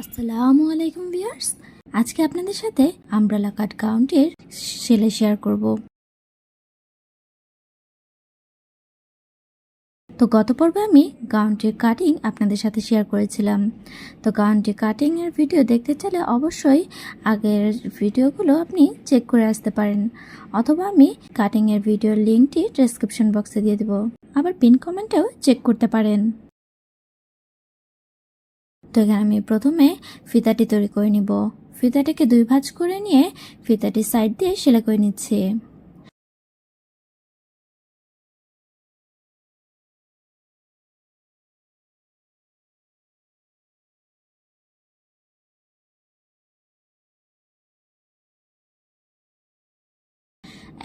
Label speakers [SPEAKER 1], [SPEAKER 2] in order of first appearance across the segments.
[SPEAKER 1] আসসালামু আলাইকুম ভিউয়ার্স। আজকে আপনাদের সাথে আমব্রেলা কাট গাউনটির সেলে শেয়ার করব। তো গত পর্বে আমি গাউনটির কাটিং আপনাদের সাথে শেয়ার করেছিলাম। তো গাউনটির কাটিংয়ের ভিডিও দেখতে চাইলে অবশ্যই আগের ভিডিওগুলো আপনি চেক করে আসতে পারেন। অথবা আমি কাটিংয়ের ভিডিওর লিঙ্কটি ডেসক্রিপশন বক্সে দিয়ে দেবো। আবার পিন কমেন্টেও চেক করতে পারেন। তো এখানে আমি প্রথমে ফিতাটি তৈরি করে নিব। ফিতাটিকে দুই ভাঁজ করে নিয়ে ফিতাটি সাইড দিয়ে সেলাই করে নিচ্ছি।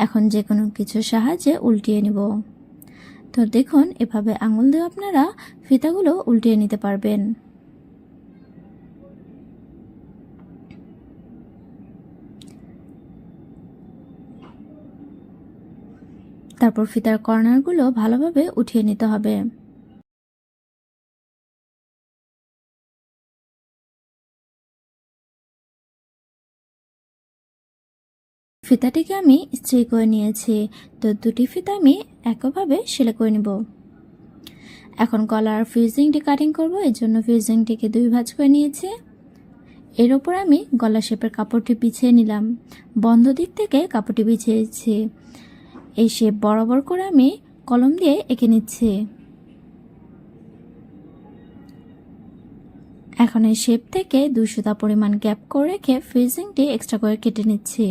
[SPEAKER 1] এখন যে কোনো কিছুর সাহায্যে উল্টিয়ে নিব। তো দেখুন, এভাবে আঙুল দিয়ে আপনারা ফিতাগুলো উল্টিয়ে নিতে পারবেন। তারপর ফিতার কর্নারগুলো ভালোভাবে উঠিয়ে নিতে হবে। ফিতাটিকে আমি স্ত্রী করে নিয়েছি, তো দুটি ফিতা আমি একভাবে সেলাই করে নিব। এখন গলার ফিউজিংটি কাটিং করব, এর জন্য ফিউজিংটিকে দুই ভাঁজ করে নিয়েছি। এর ওপর আমি গলা শেপের কাপড়টি পিছিয়ে নিলাম। বন্ধ দিক থেকে কাপড়টি বিছিয়েছি। এই শেপ বরাবর করে আমি কলম দিয়ে এঁকে নিচ্ছি। এখন এই শেপ থেকে দুই সুতা পরিমাণ গ্যাপ করে রেখে ফিজিংটি এক্সট্রা করে কেটে নিচ্ছি।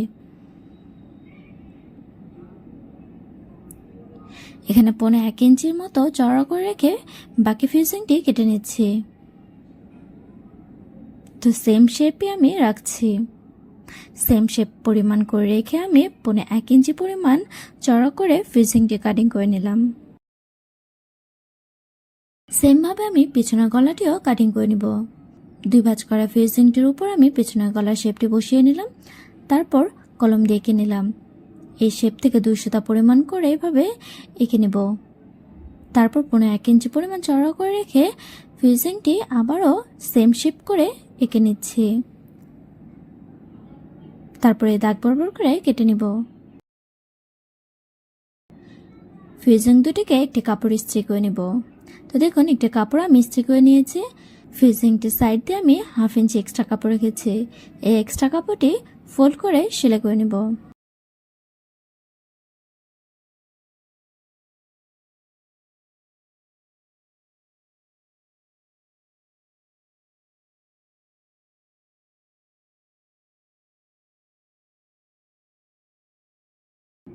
[SPEAKER 1] এখানে পনে এক ইঞ্চির মতো চড়া করে রেখে বাকি ফিজিংটি কেটে নিচ্ছি। তো সেম শেপই আমি রাখছি। সেম শেপ পরিমাণ করে রেখে আমি পনে এক ইঞ্চি পরিমাণ চড়া করে ফিজিংটি কাটিং করে নিলাম। সেমভাবে আমি পিছনের গলাটিও কাটিং করে নিব। দুই ভাঁজ করা ফিজিংটির উপর আমি পিছনের গলার শেপটি বসিয়ে নিলাম, তারপর কলম দিয়ে এঁকে নিলাম। এই শেপ থেকে দুই সুতা পরিমাণ করে এভাবে এঁকে নেব। তারপর পনেরো এক ইঞ্চি পরিমাণ চড়া করে রেখে ফিজিংটি আবারও সেম শেপ করে এঁকে নিচ্ছি। তারপরে দাগ বরাবর করে কেটে নিব। ফিউজিং দুটিকে একটি কাপড় ইস্ত্রি করে নিব। তো দেখুন, একটি কাপড় আমি ইস্ত্রি করে নিয়েছি। ফিউজিংটি সাইড দিয়ে আমি হাফ ইঞ্চি এক্সট্রা কাপড় রেখেছি। এই এক্সট্রা কাপড়টি ফোল্ড করে সেলাই করে নিব।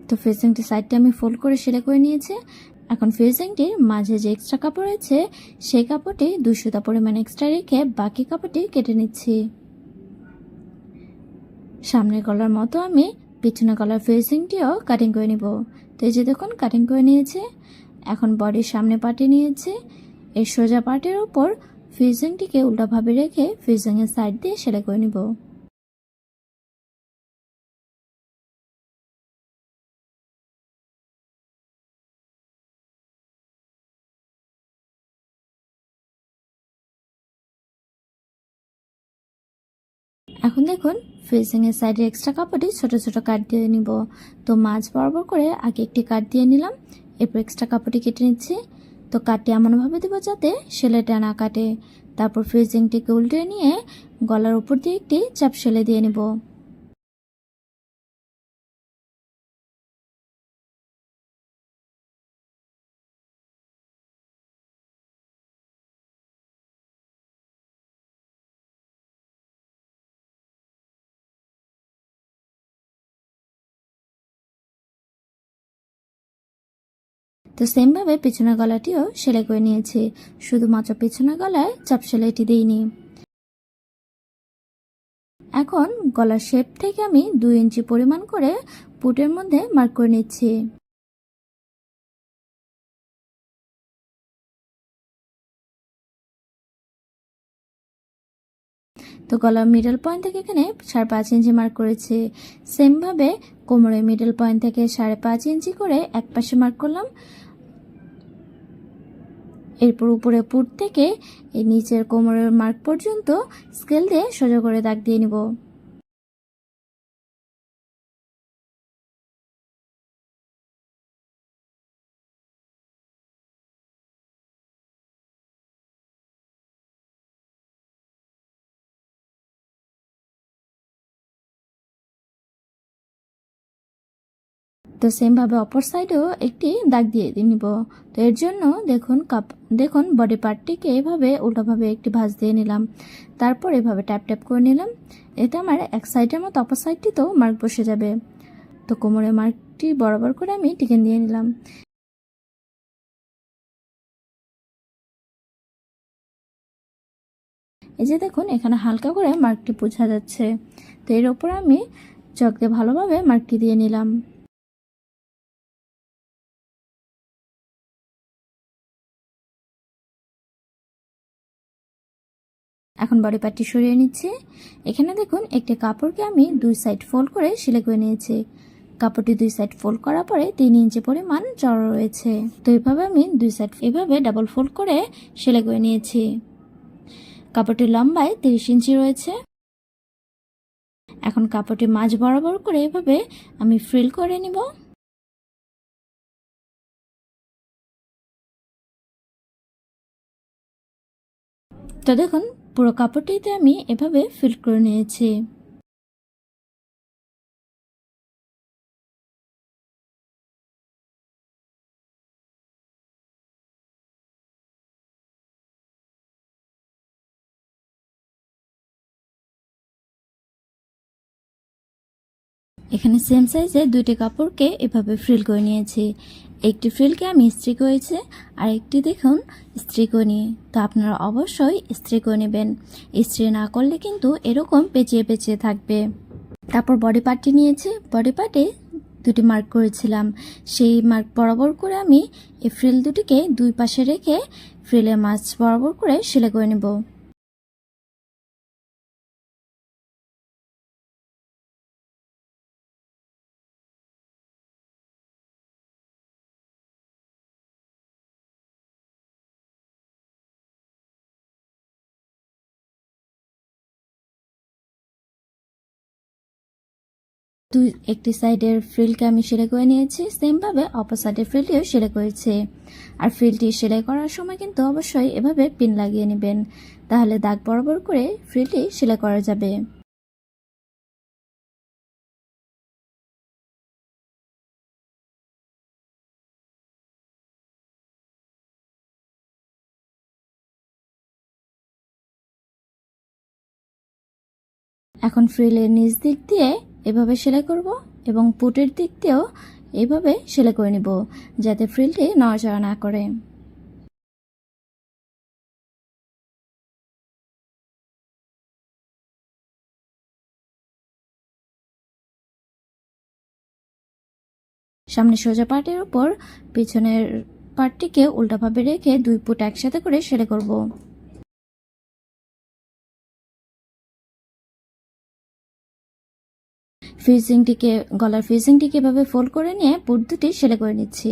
[SPEAKER 1] তো ফেসিংটি সাইডটি আমি ফোল্ড করে সেলাই করে নিয়েছি। এখন ফেসিংটির মাঝে যে এক্সট্রা কাপড় রয়েছে, সেই কাপড়টি সুতা পরিমাণ এক্সট্রা রেখে বাকি কাপড়টি কেটে নিচ্ছি। সামনের গলার মতো আমি পিছনে গলার ফেসিংটিও কাটিং করে নিব। তো এই যে দেখুন কাটিং করে নিয়েছে। এখন বডির সামনে পার্টি নিয়েছে। এই সোজা পার্টের উপর ফিজিংটিকে উল্টাভাবে রেখে ফিজিংয়ের সাইড দিয়ে সেলাই করে নিব। এখন দেখুন ফেসিং এর সাইডে এক্সট্রা কাপড়টি ছোট ছোট কাট দিয়ে নিব। তো মাছ বরাবর করে আগে একটি কাট দিয়ে নিলাম, এরপর এক্সট্রা কাপড়টি কেটে নিচ্ছি। তো কাটটি এমনভাবে দেবো যাতে সেলাইটা না কাটে। তারপর ফ্রিজিংটিকে উল্টে নিয়ে গলার উপর দিয়ে একটি চাপ সেলাই দিয়ে নেব। তো সেমভাবে পিছনের গলাটিও সেলাই করে নিয়েছি। শুধুমাত্র পিছনের গলায় চাপ সেলাইটি দিইনি। এখন গলার শেপ থেকে আমি দুই ইঞ্চি পরিমাণ করে পুটের মধ্যে মার্ক করে নিচ্ছি। তো গলার মিডল পয়েন্ট থেকে এখানে সাড়ে পাঁচ ইঞ্চি মার্ক করেছি। সেমভাবে কোমরের মিডল পয়েন্ট থেকে সাড়ে পাঁচ ইঞ্চি করে এক পাশে মার্ক করলাম। এরপর উপরে পুট থেকে এই নিচের কোমরের মার্ক পর্যন্ত স্কেল দিয়ে সোজা করে দাগ দিয়ে নিব। তো সেমভাবে অপর সাইডেও একটি দাগ দিয়ে নিব। তো এর জন্য দেখুন কাপ দেখুন বডি পার্টটিকে এভাবে উল্টোভাবে একটি ভাঁজ দিয়ে নিলাম। তারপর এভাবে ট্যাপ ট্যাপ করে নিলাম। এতে আমার এক সাইডের মতো অপর সাইডটিতেও মার্ক বসে যাবে। তো কোমরে মার্কটি বরাবর করে আমি টিকেন দিয়ে নিলাম। এই যে দেখুন, এখানে হালকা করে মার্কটি বোঝা যাচ্ছে। তো এর ওপর আমি চক দিয়ে ভালোভাবে মার্কটি দিয়ে নিলাম। এখন বডি পার্টটি সরিয়ে নিচ্ছি। এখানে দেখুন, একটি কাপড়কে আমি দুই সাইড ফোল্ড করে সেলাই করে নিয়েছি। কাপড়টি দুই সাইড ফোল্ড করার পরে তিন ইঞ্চি পরিমাণ চড়া রয়েছে। তো এইভাবে আমি দুই সাইড, এভাবে ডাবল ফোল্ড করে সেলাই করে নিয়েছি। কাপড়টি লম্বায় তিরিশ ইঞ্চি রয়েছে। এখন কাপড়টি মাঝ বরাবর করে এভাবে আমি ফ্রিল করে নিব। তো দেখুন পুরো কাপড়টিতে আমি এভাবে ফিল করে নিয়েছি। এখানে সেম সাইজে দুইটি কাপড়কে এভাবে ফ্রিল করে নিয়েছি। একটি ফ্রিলকে আমি ইস্ত্রি করেছি আর একটি দেখুন ইস্ত্রি করে নিয়ে। তো আপনারা অবশ্যই ইস্ত্রি করে নেবেন। ইস্ত্রি না করলে কিন্তু এরকম পেঁচিয়ে পেঁচিয়ে থাকবে। তারপর বডি পার্টটি নিয়েছি। বডি পার্টে দুটি মার্ক করেছিলাম। সেই মার্ক বরাবর করে আমি এই ফ্রিল দুটিকে দুই পাশে রেখে ফ্রিলের মাছ বরাবর করে সেলাই করে নেব। দুই একটি সাইডের ফ্রিলকে আমি সেলাই করে নিয়েছি সেমভাবে অপর সাইডের ফ্রিলটিও সেলাই করেছি। আর ফ্রিলটি সেলাই করার সময় কিন্তু অবশ্যই এভাবে পিন লাগিয়ে নেবেন, তাহলে দাগ বরাবর করে ফ্রিলটি সেলাই করা যাবে। এখন ফ্রিলের নিচ দিক দিয়ে এভাবে সেলাই করব এবং পুটের দিক দিয়েও এইভাবে সেলাই করে নিব যাতে ফ্রিলটি নড়াচড়া না করে। সামনে সোজা পার্টের উপর পিছনের পার্টটিকে উল্টাভাবে রেখে দুই পুট একসাথে করে সেলাই করব। ফিউজিংটিকে গলার ফিউজিংটিকে এভাবে ফোল্ড করে নিয়ে পুট দুটি সেলাই করে নিচ্ছি।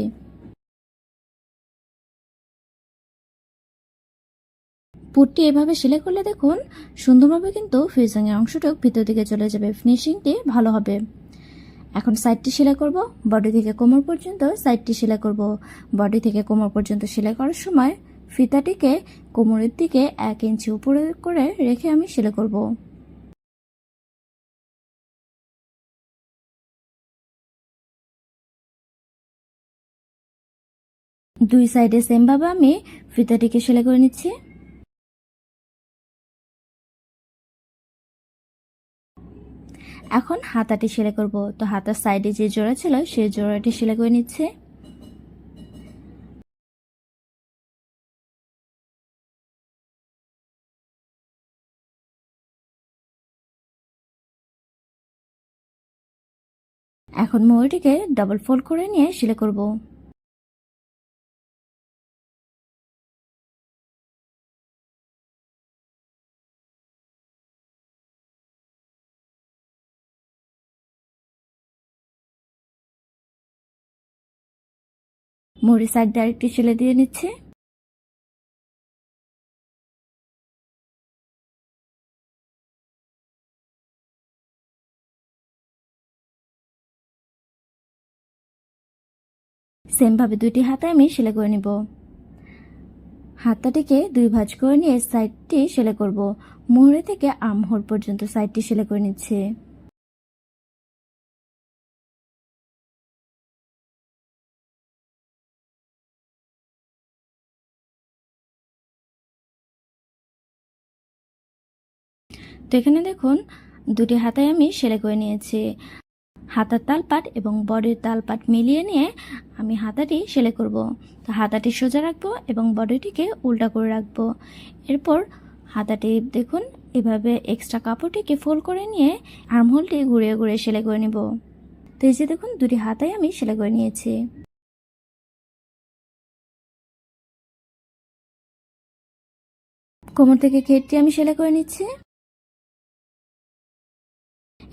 [SPEAKER 1] পুটটি এভাবে সেলাই করলে দেখুন, সুন্দরভাবে কিন্তু ফিউজিং এর অংশটুক ভিতর দিকে চলে যাবে ফিনিশিংটি ভালো হবে। এখন সাইডটি সেলাই করব বডি থেকে কোমর পর্যন্ত সাইডটি সেলাই করব। বডি থেকে কোমর পর্যন্ত সেলাই করার সময় ফিতাটিকে কোমরের দিকে এক ইঞ্চি উপরে করে রেখে আমি সেলাই করব। দুই সাইডে সেমভাবে আমি ফিতাটিকে সেলাই করে নিচ্ছি। এখন হাতাটি সেলাই করব। তো হাতার সাইডে যে জোড়া ছিল, সেই জোড়াটি সেলাই করে নিচ্ছে। এখন ময়ূরটিকে ডাবল ফোল্ড করে নিয়ে সেলাই করব। মরিচ আর ডাল একটু ছেলে দিয়ে নিচ্ছে। সেমভাবে দুটি হাতে আমি সেলে করে নিব। হাতাটিকে দুই ভাঁজ করে নিয়ে সাইডটি সেলাই করব। মোহরে থেকে আমহর পর্যন্ত সাইডটি সেলে করে নিচ্ছে। তো এখানে দেখুন, দুটি হাতায় আমি সেলাই করে নিয়েছি। হাতার তালপাট এবং বডির তালপাট মিলিয়ে নিয়ে আমি হাতাটি সেলাই করব। তো হাতাটি সোজা রাখব এবং বডিটিকে উল্টা করে রাখব। এরপর হাতাটি দেখুন, এভাবে এক্সট্রা কাপড়টিকে ফোল্ড করে নিয়ে আর্মহোলটি ঘুরিয়ে ঘুরিয়ে সেলাই করে নেব। তো এই যে দেখুন, দুটি হাতায় আমি সেলাই করে নিয়েছি। কোমর থেকে ঘেরটি আমি সেলাই করে নিচ্ছি।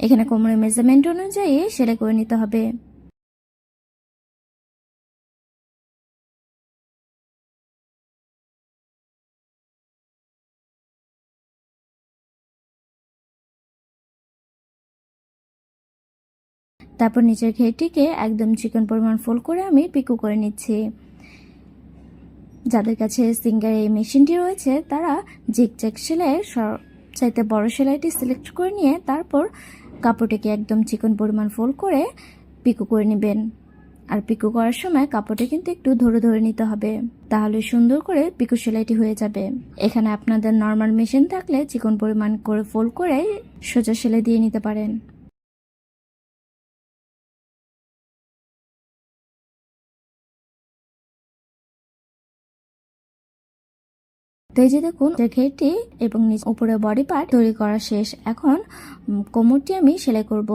[SPEAKER 1] এখানে কোমরের মেজারমেন্ট অনুযায়ী সেলাই করে নিতে হবে। তারপর নিচের ঘেরটিকে একদম চিকন পরিমাণ ফোল্ড করে আমি পিকু করে নিচ্ছি। যাদের কাছে সিঙ্গার এই মেশিনটি রয়েছে, তারা জিগজ্যাগ সেলাইয়ের চাইতে বড় সেলাইটি সিলেক্ট করে নিয়ে তারপর কাপড়টিকে একদম চিকন পরিমাণ ফোল্ড করে পিকো করে নেবেন। আর পিকো করার সময় কাপড়টা কিন্তু একটু ধরে ধরে নিতে হবে, তাহলে সুন্দর করে পিকো সেলাইটি হয়ে যাবে। এখানে আপনাদের নর্মাল মেশিন থাকলে চিকন পরিমাণ করে ফোল্ড করে সোজা সেলাই দিয়ে নিতে পারেন। তো এই যে দেখুন, যে ঘেরটি এবং উপরে বডি পার্ট তৈরি করা শেষ। এখন কোমরটি আমি সেলাই করব।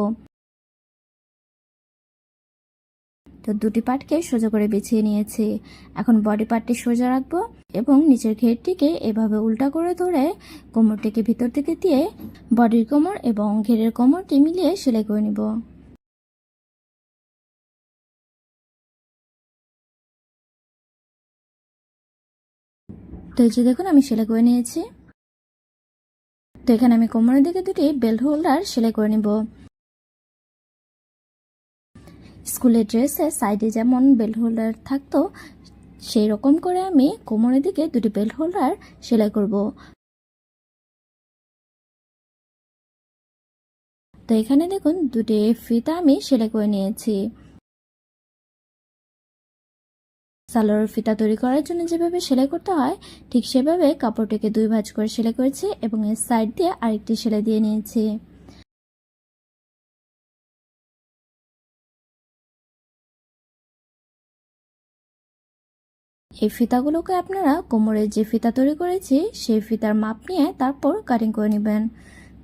[SPEAKER 1] তো দুটি পার্টকে সোজা করে বিছিয়ে নিয়েছি। এখন বডি পার্টটি সোজা রাখব এবং নিচের ঘেরটিকে এভাবে উল্টা করে ধরে কোমরটিকে ভিতর থেকে দিয়ে বডির কোমর এবং ঘেরের কোমরটি মিলিয়ে সেলাই করে নিব। তো এই যে দেখুন, আমি সেলাই করে নিয়েছি। তো এখানে আমি কোমরের দিকে দুটি বেল্ট হোল্ডার সেলাই করে নিব। স্কুলের ড্রেসে সাইডে যেমন বেল্ট হোল্ডার থাকতো সেই রকম করে আমি কোমরের দিকে দুটি বেল্ট হোল্ডার সেলাই করব। তো এখানে দেখুন, দুটি ফিতা আমি সেলাই করে নিয়েছি। সালোয়ার ফিতা তৈরি করার জন্য যেভাবে সেলাই করতে হয়, ঠিক সেভাবে কাপড়টিকে দুই ভাঁজ করে সেলাই করেছি এবং এর সাইড দিয়ে আরেকটি সেলাই দিয়ে নিয়েছি। এই ফিতাগুলোকে আপনারা কোমরের যে ফিতা তৈরি করেছি, সেই ফিতার মাপ নিয়ে তারপর কাটিং করে নেবেন।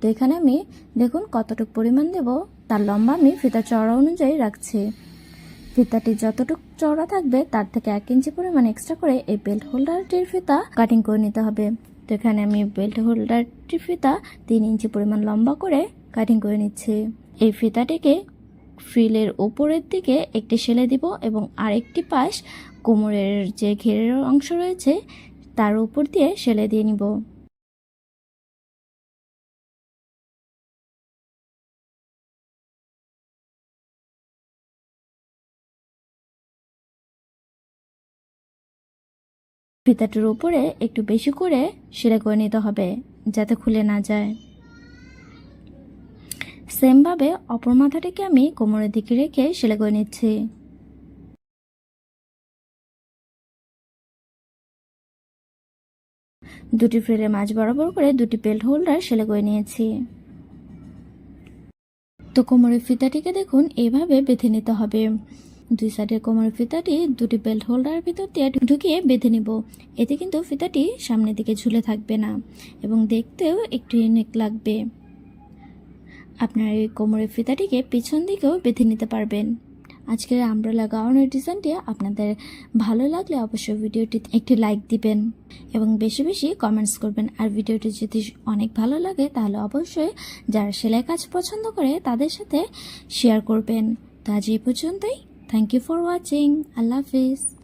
[SPEAKER 1] তো এখানে আমি দেখুন কতটুকু পরিমাণ দেব, তার লম্বা আমি ফিতা চড়া অনুযায়ী রাখছি। ফিতাটি যতটুকু চওড়া থাকবে, তার থেকে এক ইঞ্চি পরিমাণ এক্সট্রা করে এই বেল্ট হোল্ডারটির ফিতা কাটিং করে নিতে হবে। তো এখানে আমি বেল্ট হোল্ডারটির ফিতা তিন ইঞ্চি পরিমাণ লম্বা করে কাটিং করে নিচ্ছি। এই ফিতাটিকে ফ্রিলের উপরের দিকে একটি সেলে দিব এবং আরেকটি পাশ কোমরের যে ঘেরের অংশ রয়েছে, তার উপর দিয়ে সেলে দিয়ে নিব। ফিতাটির উপরে একটু বেশি করে সেলাই করে নিতে হবে, যাতে খুলে না যায়। সেমভাবে অপর মাথাটিকে আমি কোমরের দিকে রেখে সেলাই করে নিচ্ছি। দুটি ফ্রেলের মাঝ বরাবর করে দুটি বেল্ট হোল্ডার সেলাই করে নিয়েছি। তো কোমরের ফিতাটিকে দেখুন, এভাবে বেঁধে নিতে হবে। দুই সাইডের কোমরের ফিতাটি দুটি বেল্ট হোল্ডারের ভিতর দিয়ে ঢুকিয়ে বেঁধে নিব। এতে কিন্তু ফিতাটি সামনের দিকে ঝুলে থাকবে না এবং দেখতেও একটু ইউনিক লাগবে। আপনার এই কোমরের ফিতাটিকে পিছন দিকেও বেঁধে নিতে পারবেন। আজকের আমব্রেলা গাউনের ডিজাইনটি আপনাদের ভালো লাগলে অবশ্যই ভিডিওটি একটি লাইক দিবেন এবং বেশি বেশি কমেন্টস করবেন। আর ভিডিওটি যদি অনেক ভালো লাগে, তাহলে অবশ্যই যারা সেলাই কাজ পছন্দ করে, তাদের সাথে শেয়ার করবেন। তো আজ এই পর্যন্তই। Thank you for watching. Allah Hafiz.